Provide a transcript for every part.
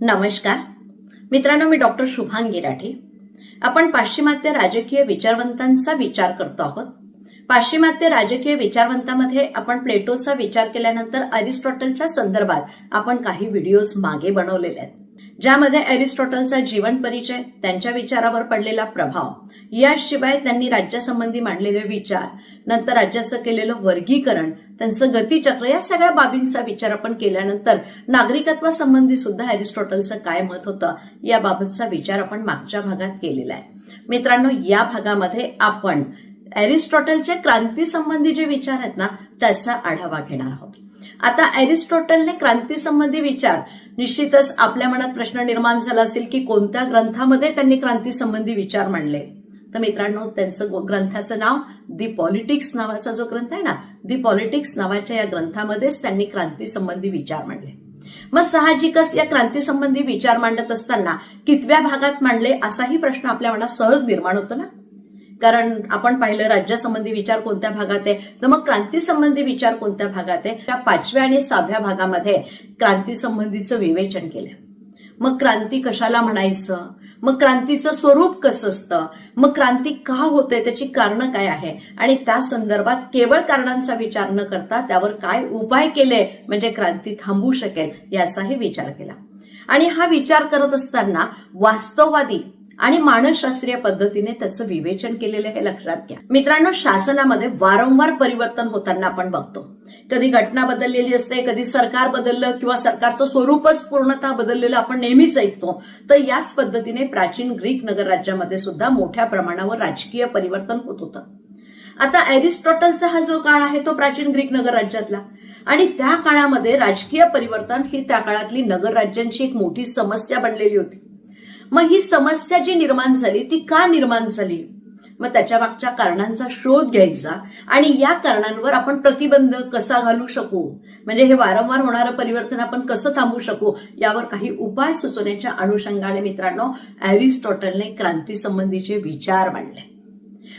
नमस्कार. मित्रांनो मी डॉक्टर शुभांगी राठी आपण पाश्चिमात्य राजकीय विचारवंतांचा विचार करतो आहोत. पाश्चिमात्य राजकीय विचारवंतामध्ये आपण प्लेटोचा विचार केल्यानंतर अरिस्टॉटलच्या संदर्भात आपण काही व्हिडिओज मागे बनवलेले आहेत. ज्यामध्ये अरिस्टॉटलचा जीवन परिचय त्यांच्या विचारावर पडलेला प्रभाव याशिवाय त्यांनी राज्यासंबंधी मांडलेले विचार नंतर राज्याचं केलेलं वर्गीकरण त्यांचं गतीचक्र या सगळ्या बाबींचा विचार आपण केल्यानंतर नागरिकत्वासंबंधी सुद्धा अरिस्टॉटलचं काय मत होतं याबाबतचा विचार आपण मागच्या भागात केलेला आहे. मित्रांनो या भागामध्ये आपण अरिस्टॉटलचे क्रांती संबंधी जे विचार आहेत ना त्याचा आढावा घेणार आहोत. आता अरिस्टॉटलने क्रांती संबंधी विचार निश्चितच आपल्या मनात प्रश्न निर्माण झाला असेल की कोणत्या ग्रंथामध्ये त्यांनी क्रांती संबंधी विचार मांडले? तर मित्रांनो त्यांचं ग्रंथाचं नाव दी पॉलिटिक्स नावाचा जो ग्रंथ आहे ना दी पॉलिटिक्स नावाच्या या ग्रंथामध्येच त्यांनी क्रांती संबंधी विचार मांडले. मग साहजिकच या क्रांती संबंधी विचार मांडत असताना कितव्या भागात मांडले असाही प्रश्न आपल्या मनात सहज निर्माण होतो ना? कारण आपण पाहिलं राज्यासंबंधी विचार कोणत्या भागात आहे तर मग क्रांती संबंधी विचार कोणत्या भागात आहे? त्या पाचव्या आणि सहाव्या भागामध्ये क्रांतीसंबंधीचं विवेचन केलं. मग क्रांती कशाला म्हणायचं? मग क्रांतीचं स्वरूप कसं असतं? मग क्रांती का होते? त्याची कारणं काय आहे? आणि त्या संदर्भात केवळ कारणांचा विचार न करता त्यावर काय उपाय केले म्हणजे क्रांती थांबू शकेल याचाही विचार केला. आणि हा विचार करत असताना वास्तववादी आणि मानसशास्त्रीय पद्धतीने त्याचं विवेचन केलेलं हे लक्षात घ्या. मित्रांनो शासनामध्ये वारंवार परिवर्तन होताना आपण बघतो. कधी घटना बदललेली असते कधी सरकार बदललं किंवा सरकारचं स्वरूपच पूर्णतः बदललेलं आपण नेहमीच ऐकतो तर याच पद्धतीने प्राचीन ग्रीक नगर राज्यामध्ये सुद्धा मोठ्या प्रमाणावर राजकीय परिवर्तन होत होतं. आता अरिस्टॉटलचा हा जो काळ आहे तो प्राचीन ग्रीक नगर राज्यातला. आणि त्या काळामध्ये राजकीय परिवर्तन ही त्या काळातली नगर राज्यांची एक मोठी समस्या बनलेली होती. मग ही समस्या जी निर्माण झाली ती का निर्माण झाली? मग त्याच्या मागच्या कारणांचा शोध घ्यायचा आणि या कारणांवर आपण प्रतिबंध कसा घालू शकू? म्हणजे हे वारंवार होणारं परिवर्तन आपण कसं थांबवू शकू? यावर काही उपाय सुचवण्याच्या अनुषंगाने मित्रांनो अॅरिस्टॉटलने क्रांतीसंबंधीचे विचार मांडले.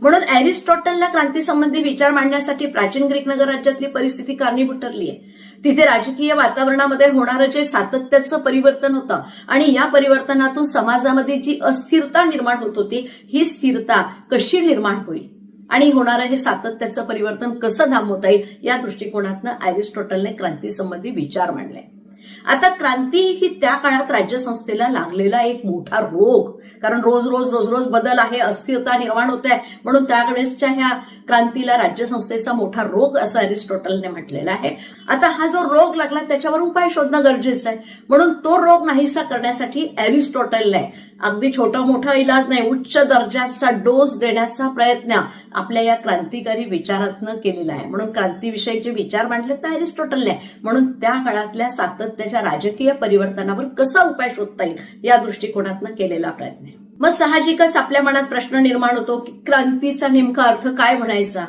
म्हणून अरिस्टॉटलला क्रांतीसंबंधी विचार मांडण्यासाठी प्राचीन ग्रीक नगर राज्यातली परिस्थिती कारणीभूत ठरली आहे. तिथे राजकीय वातावरणामध्ये होणारं जे सातत्याचं परिवर्तन होतं आणि या परिवर्तनातून समाजामध्ये जी अस्थिरता निर्माण होत होती ही स्थिरता कशी निर्माण होईल? आणि होणारं हे सातत्याचं परिवर्तन कसं थांबवता येईल या दृष्टिकोनातनं अरिस्टॉटलने क्रांतीसंबंधी विचार मांडले. आता क्रांती ही त्या काळात राज्यसंस्थेला लागलेला एक मोठा रोग. कारण रोज रोज रोज रोज बदल आहे अस्थिरता निर्माण होते. म्हणून त्यावेळेसच्या ह्या क्रांतीला राज्यसंस्थेचा मोठा रोग असं अरिस्टॉटलने म्हटलेला आहे. आता हा जो रोग लागला त्याच्यावर उपाय शोधणं गरजेचं आहे. म्हणून तो रोग नाहीसा करण्यासाठी अरिस्टॉटलने अगदी छोटा मोठा इलाज नाही उच्च दर्जाचा डोस देण्याचा प्रयत्न आपल्या या क्रांतिकारी विचारातनं केलेला आहे. म्हणून क्रांतीविषयी जे विचार मांडले ते अरिस्टॉटलने. म्हणून त्या काळातल्या सातत्याच्या राजकीय परिवर्तनावर कसा उपाय शोधता येईल या दृष्टिकोनातनं केलेला प्रयत्न आहे. मग साहजिकच आपल्या मनात प्रश्न निर्माण होतो की क्रांतीचा नेमका अर्थ काय म्हणायचा?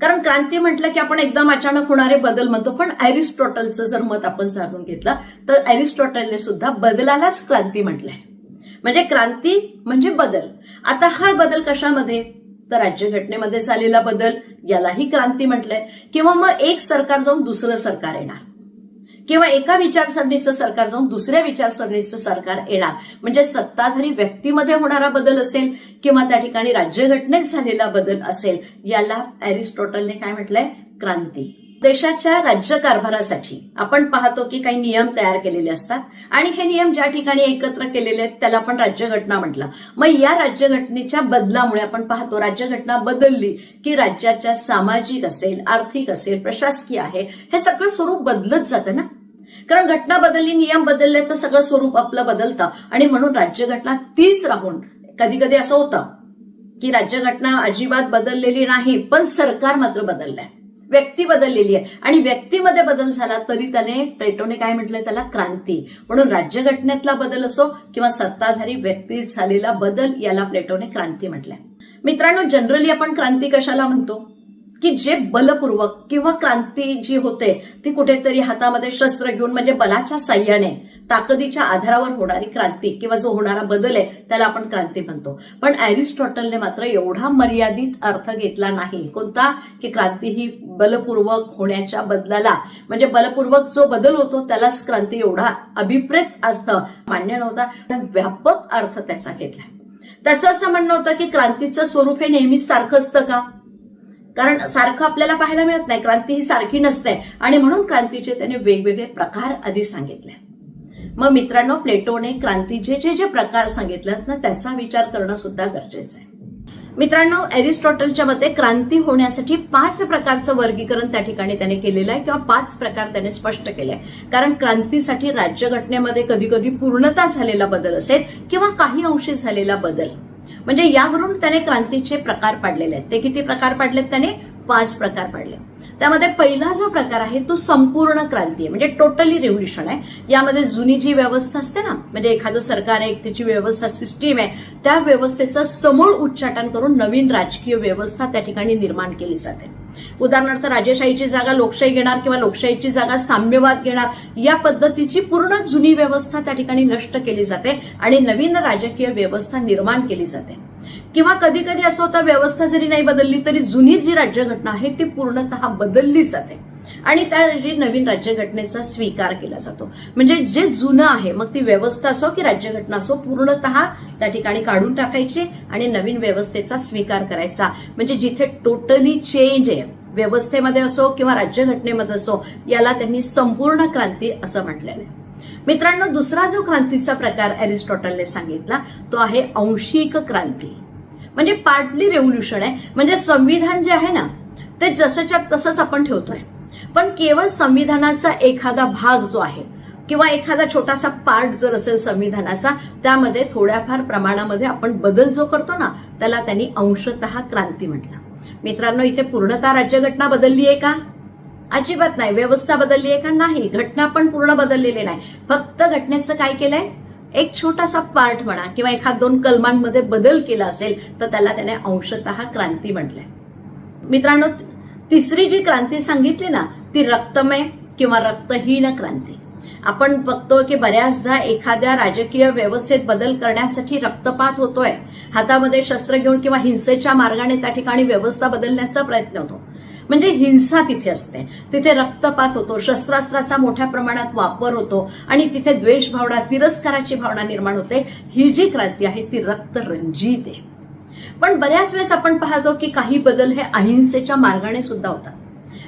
कारण क्रांती म्हटलं की आपण एकदम अचानक होणारे बदल म्हणतो. पण अरिस्टॉटलचं जर मत आपण जाणून घेतलं तर अरिस्टॉटलने सुद्धा बदलालाच क्रांती म्हटलंय. म्हणजे क्रांती म्हणजे बदल. आता हा बदल कशामध्ये? तर राज्यघटनेमध्ये झालेला बदल यालाही क्रांती म्हटलंय. किंवा मग एक सरकार जाऊन दुसरं सरकार येणार. किंवा एका विचारसरणीचं सरकार जाऊन दुसऱ्या विचारसरणीचं सरकार येणार. म्हणजे सत्ताधारी व्यक्तीमध्ये होणारा बदल असेल किंवा त्या ठिकाणी राज्यघटनेत झालेला बदल असेल याला अरिस्टॉटलने काय म्हटलंय? क्रांती. देशाच्या राज्यकारभारासाठी आपण पाहतो की काही नियम तयार केलेले असतात आणि हे नियम ज्या ठिकाणी एकत्र केलेले आहेत त्याला आपण राज्यघटना म्हटलं. मग या राज्यघटनेच्या बदलामुळे आपण पाहतो राज्यघटना बदलली की राज्याच्या सामाजिक असेल आर्थिक असेल प्रशासकीय आहे हे सगळं स्वरूप बदलत जातं ना? कारण घटना बदलली नियम बदलले तर सगळं स्वरूप आपलं बदलतं. आणि म्हणून राज्यघटना तीच राहून कधी कधी असं होतं की राज्यघटना अजिबात बदललेली नाही पण सरकार मात्र बदललंय. व्यक्ती बदललेली आहे. आणि व्यक्तीमध्ये बदल झाला तरी त्याने प्लेटोने काय म्हटलंय त्याला? क्रांती. म्हणून राज्यघटनेतला बदल असो किंवा सत्ताधारी व्यक्तीत झालेला बदल याला प्लेटोने क्रांती म्हटलंय. मित्रांनो जनरली आपण क्रांती कशाला म्हणतो? की जे बलपूर्वक किंवा क्रांती जी होते ती कुठेतरी हातामध्ये शस्त्र घेऊन म्हणजे बलाच्या साह्याने ताकदीच्या आधारावर होणारी क्रांती किंवा जो होणारा बदल आहे त्याला आपण क्रांती म्हणतो. पण अरिस्टॉटलने मात्र एवढा मर्यादित अर्थ घेतला नाही. कोणता? की क्रांती ही बलपूर्वक होण्याच्या बदलाला म्हणजे बलपूर्वक जो बदल होतो त्यालाच क्रांती एवढा अभिप्रेत अर्थ मान्य नव्हता. व्यापक अर्थ त्याचा घेतला. त्याचं असं म्हणणं होतं की क्रांतीचं स्वरूप हे नेहमीच सारखं असतं का? कारण सारखं आपल्याला पाहायला मिळत नाही. क्रांती ही सारखी नसते. आणि म्हणून क्रांतीचे त्याने वेगवेगळे प्रकार आधी सांगितले. मग मित्रांनो प्लेटोने क्रांतीचे जे जे प्रकार सांगितलेत ना त्याचा विचार करणं सुद्धा गरजेचं आहे. मित्रांनो एरिस्टॉटलच्या मते क्रांती होण्यासाठी पाच प्रकारचं वर्गीकरण त्या ठिकाणी त्याने केलेलं आहे किंवा पाच प्रकार त्याने स्पष्ट केले आहे. कारण क्रांतीसाठी राज्यघटनेमध्ये कधी कधी पूर्णता झालेला बदल असेल किंवा काही अंशी झालेला बदल. म्हणजे यावरून त्याने क्रांतीचे प्रकार पाडलेले आहेत. ते किती प्रकार पाडलेत त्याने? पाच प्रकार पाडले त्यामध्ये पहिला जो प्रकार आहे तो संपूर्ण क्रांती आहे. म्हणजे टोटली रेव्होल्युशन आहे. यामध्ये जुनी जी व्यवस्था असते ना म्हणजे एखादं सरकार आहे त्याची व्यवस्था सिस्टीम आहे त्या व्यवस्थेचं समूळ उच्चाटन करून नवीन राजकीय व्यवस्था त्या ठिकाणी निर्माण केली जाते. उदाहरणार्थ राजेशाहीची जागा लोकशाही घेणार किंवा लोकशाहीची जागा साम्यवाद घेणार या पद्धतीची पूर्ण जुनी व्यवस्था त्या ठिकाणी नष्ट केली जाते आणि नवीन राजकीय व्यवस्था निर्माण केली जाते. किंवा कधी कधी असं होतं व्यवस्था जरी नाही बदलली तरी जुनी जी राज्यघटना आहे ती पूर्णतः बदलली जाते. आणि त्या जी नवीन राज्यघटनेचा स्वीकार केला जातो. म्हणजे जे जुनं आहे मग ती व्यवस्था असो की राज्यघटना असो पूर्णतः त्या ठिकाणी काढून टाकायची आणि नवीन व्यवस्थेचा स्वीकार करायचा. म्हणजे जिथे टोटली चेंज आहे व्यवस्थेमध्ये असो किंवा राज्यघटनेमध्ये असो याला त्यांनी संपूर्ण क्रांती असं म्हटलेलं आहे. मित्रांनो दुसरा जो क्रांतीचा प्रकार अरिस्टॉटलने सांगितला तो आहे अंशिक क्रांती. म्हणजे पार्टली रेव्होल्युशन आहे. म्हणजे संविधान जे आहे ना ते जसंच्या तसंच आपण ठेवतोय. पण केवळ संविधानाचा एखादा भाग जो आहे किंवा एखादा छोटासा पार्ट जर असेल संविधानाचा त्यामध्ये थोड्याफार प्रमाणामध्ये आपण बदल जो करतो ना त्याला त्यांनी अंशतः क्रांती म्हटला. मित्रांनो इथे पूर्णतः राज्यघटना बदलली आहे का? अजिबात नाही. व्यवस्था बदलली आहे का? नाही. घटना पण पूर्ण बदललेली नाही. फक्त घटनेचं काय केलंय? एक छोटासा पार्ट म्हणा किंवा एखाद दोन कलमांमध्ये बदल केला असेल तर त्याला त्याने अंशतः क्रांती म्हटलंय. मित्रांनो तिसरी जी क्रांती सांगितली ना ती रक्तमय किंवा रक्तहीन क्रांती. आपण बघतो की बऱ्याचदा एखाद्या राजकीय व्यवस्थेत बदल करण्यासाठी रक्तपात होतोय. हातामध्ये शस्त्र घेऊन किंवा हिंसेच्या मार्गाने त्या ठिकाणी व्यवस्था बदलण्याचा प्रयत्न होतो. म्हणजे हिंसा तिथे असते. तिथे रक्तपात होतो शस्त्रास्त्राचा मोठ्या प्रमाणात वापर होतो आणि तिथे द्वेष भावना तिरस्काराची भावना निर्माण होते. ही जी क्रांती आहे ती रक्तरंजित आहे. पण बऱ्याच वेळेस आपण पाहतो की काही बदल हे अहिंसेच्या मार्गाने सुद्धा होतात.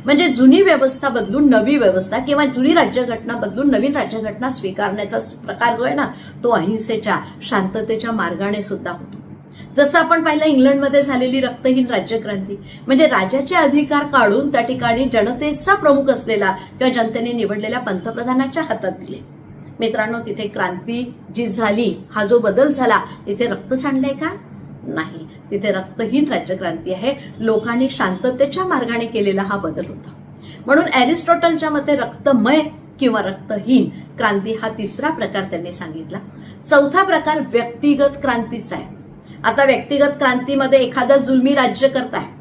म्हणजे जुनी व्यवस्था बदलून नवी व्यवस्था किंवा जुनी राज्यघटना बदलून नवीन राज्यघटना स्वीकारण्याचा प्रकार जो आहे ना तो अहिंसेच्या शांततेच्या मार्गाने सुद्धा होतो. जसं आपण पाहिलं इंग्लंडमध्ये झालेली रक्तहीन राज्यक्रांती. म्हणजे राजाचे अधिकार काढून त्या ठिकाणी जनतेचा प्रमुख असलेला किंवा जनतेने निवडलेल्या पंतप्रधानाच्या हातात दिले. मित्रांनो तिथे क्रांती जी झाली हा जो बदल झाला इथे रक्त सांडलंय का? नाही. तिथे रक्तहीन राज्यक्रांती आहे. लोकांनी शांततेच्या मार्गाने केलेला हा बदल होता. म्हणून अरिस्टॉटलच्या मते रक्तमय किंवा रक्तहीन क्रांती हा तिसरा प्रकार त्यांनी सांगितला. चौथा प्रकार व्यक्तिगत क्रांतीचा आहे. आता व्यक्तिगत क्रांतीमध्ये एखादा जुलमी राज्यकर्ता आहे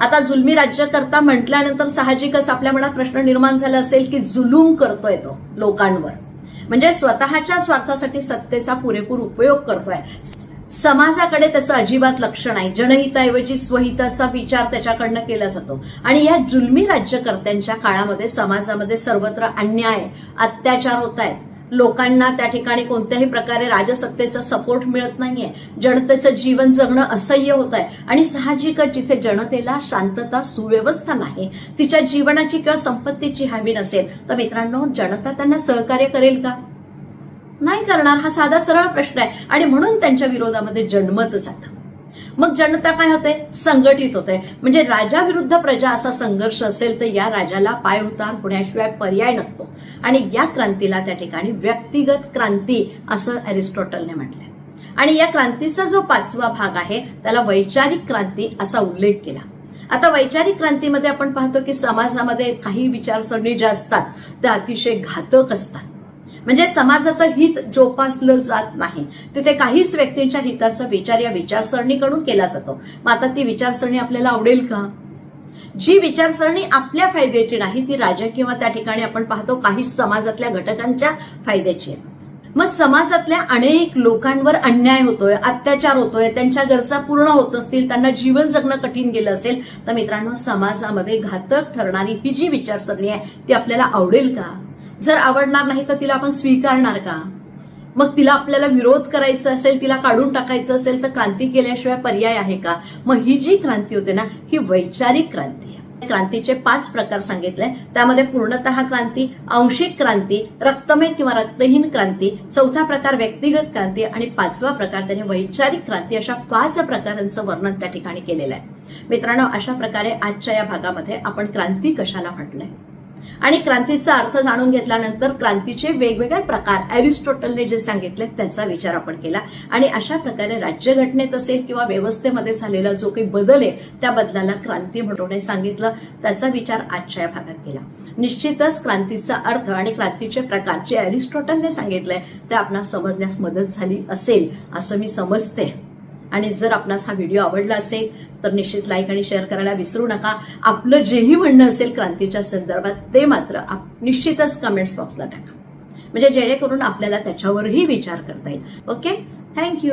आता जुलमी राज्यकर्ता म्हटल्यानंतर साहजिकच आपल्या मनात प्रश्न निर्माण झाला असेल की जुलूम करतोय तो लोकांवर. म्हणजे स्वतःच्या स्वार्थासाठी सत्तेचा पुरेपूर उपयोग करतोय. समाजाकडे त्याचं अजिबात लक्ष नाही. जनहिताऐवजी स्वहिताचा विचार त्याच्याकडनं केला जातो. आणि या जुलमी राज्यकर्त्यांच्या काळामध्ये समाजामध्ये सर्वत्र अन्याय अत्याचार होत आहेत. लोकांना त्या ठिकाणी कोणत्याही प्रकारे राजसत्तेचा सपोर्ट मिळत नाहीये. जनतेचं जीवन जगणं असह्य होत आहे आणि साहजिकच जिथे जनतेला शांतता सुव्यवस्था नाही तिच्या जीवनाची किंवा संपत्तीची हमी नसेल तर मित्रांनो जनता त्यांना सहकार्य करेल का? नाही करणार हा साधा सरळ प्रश्न आहे. आणि म्हणून त्यांच्या विरोधामध्ये जन्मत जातं. मग जनता काय होते? संघटित होते. म्हणजे राजा विरुद्ध प्रजा असा संघर्ष असेल तर या राजाला पाय उतार होण्याशिवाय पर्याय नसतो. आणि या क्रांतीला त्या ठिकाणी व्यक्तिगत क्रांती असं अरिस्टॉटलने म्हटलंय. आणि या क्रांतीचा जो पाचवा भाग आहे त्याला वैचारिक क्रांती असा उल्लेख केला. आता वैचारिक क्रांतीमध्ये आपण पाहतो की समाजामध्ये काही विचारसरणी ज्या असतात त्या अतिशय घातक असतात. म्हणजे समाजाचं हित जोपासलं जात नाही. तिथे काहीच व्यक्तींच्या हिताचा विचार या विचारसरणीकडून केला जातो. मग आता ती विचारसरणी आपल्याला आवडेल का? जी विचारसरणी आपल्या फायद्याची नाही ती राजकीय किंवा त्या ठिकाणी आपण पाहतो काही समाजातल्या घटकांच्या फायद्याची आहे. मग समाजातल्या अनेक लोकांवर अन्याय होतोय अत्याचार होतोय त्यांच्या गरजा पूर्ण होत नसतील त्यांना जीवन जगणं कठीण गेलं असेल तर मित्रांनो समाजामध्ये घातक ठरणारी ही जी विचारसरणी आहे ती आपल्याला आवडेल का? जर आवडणार नाही तर तिला आपण स्वीकारणार का? मग तिला आपल्याला विरोध करायचा असेल तिला काढून टाकायचं असेल तर क्रांती केल्याशिवाय पर्याय आहे का? मग ही जी क्रांती होते ना ही वैचारिक क्रांती आहे. क्रांतीचे पाच प्रकार सांगितले. त्यामध्ये पूर्णतः क्रांती आंशिक क्रांती रक्तमय किंवा रक्तहीन क्रांती चौथा प्रकार व्यक्तिगत क्रांती आणि पाचवा प्रकार त्याने वैचारिक क्रांती अशा पाच प्रकारांचं वर्णन त्या ठिकाणी केलेलं आहे. मित्रांनो अशा प्रकारे आजच्या या भागामध्ये आपण क्रांती कशाला म्हटलंय? आणि क्रांतीचा अर्थ जाणून घेतल्यानंतर क्रांतीचे वेगवेगळे प्रकार अरिस्टॉटलने जे सांगितले त्याचा विचार आपण केला. आणि अशा प्रकारे राज्यघटनेत असेल किंवा व्यवस्थेमध्ये झालेला जो काही बदल आहे त्या बदलाला क्रांती म्हणून सांगितलं. त्याचा विचार आजच्या या भागात केला. निश्चितच क्रांतीचा अर्थ आणि क्रांतीचे प्रकार जे अरिस्टॉटलने सांगितलंय ते आपण समजण्यास मदत झाली असेल असं मी समजते. आणि जर आपणास हा व्हिडिओ आवडला असेल तर निश्चित लाईक आणि शेअर करायला विसरू नका. आपलं जेही म्हणणं असेल क्रांतीच्या संदर्भात ते मात्र आप- निश्चितच कमेंट्स बॉक्सला टाका. म्हणजे जेणेकरून आपल्याला त्याच्यावरही विचार करता येईल. Okay thank you